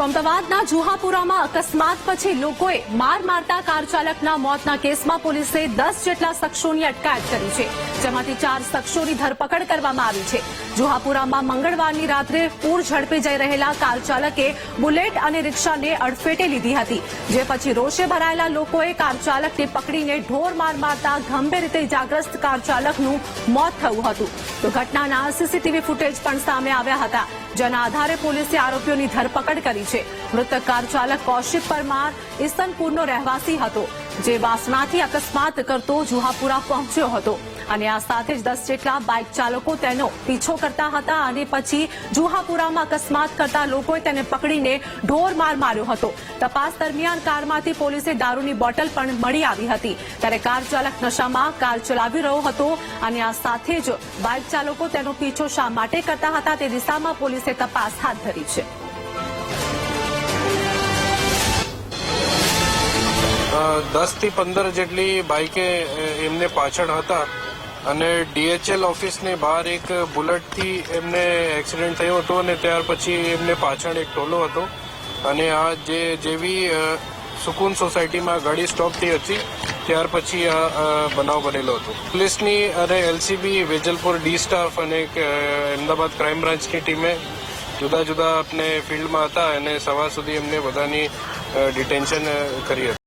તો અમદાવાદના જુહાપુરામાં અકસ્માત પછી લોકોએ માર મારતા કાર ચાલકના મોતના કેસમાં પોલીસે દસ જેટલા શખ્સોની અટકાયત કરી છે, જેમાંથી ચાર શખ્સોની ધરપકડ કરવામાં આવી છે. જુહાપુરામાં મંગળવારની રાત્રે પૂર ઝડપે જઈ રહેલા કાર ચાલકે બુલેટ અને રિક્ષાને અડફેટે લીધી હતી, જે પછી રોષે ભરાયેલા લોકોએ કાર ચાલકને પકડીને ઢોર માર મારતા ગંભીર રીતે ઇજાગ્રસ્ત કાર ચાલકનું મોત થયું હતું. તો ઘટનાના સીસીટીવી ફૂટેજ પણ સામે આવ્યા હતા, જેના આધારે પોલીસે આરોપીઓની ધરપકડ કરી છે. મૃતક કાર ચાલક કૌશિક પરમાર ઇસનપુરનો રહેવાસી હતો, જે વાસણાથી અકસ્માત કરતો જુહાપુરા પહોંચ્યો હતો. અને આ સાથે જ દસ જેટલા બાઇક ચાલકો તેનો પીછો કરતા હતા અને પછી જુહાપુરામાં અકસ્માત કરતા લોકોએ તેને પકડીને ઢોર માર માર્યો હતો. તપાસ દરમિયાન કારમાંથી પોલીસે દારૂની બોટલ પણ મળી આવી હતી. ત્યારે કાર ચાલક નશામાં કાર ચલાવી રહ્યો હતો અને આ સાથે જ બાઇક ચાલકો તેનો પીછો શા માટે કરતા હતા તે દિશામાં પોલીસે તપાસ હાથ ધરી છે. દસથી પંદર જેટલી બાઇકે એમને પાછળ હતા અને ડીએચએલ ઓફિસની બહાર એક બુલેટથી એમને એક્સિડન્ટ થયો હતો અને ત્યાર પછી એમને પાછળ એક ટોલો હતો. અને આ જે, જેવી સુકૂન સોસાયટીમાં ગાડી સ્ટોપ થઈ હતી, ત્યાર પછી આ બનાવ બનેલો હતો. પોલીસની અને એલસીબી, વેજલપુર ડી સ્ટાફ અને અમદાવાદ ક્રાઇમ બ્રાન્ચની ટીમે જુદા જુદા આપણે ફિલ્ડમાં હતા અને સવાર સુધી એમને બધાની ડિટેન્શન કરી હતી.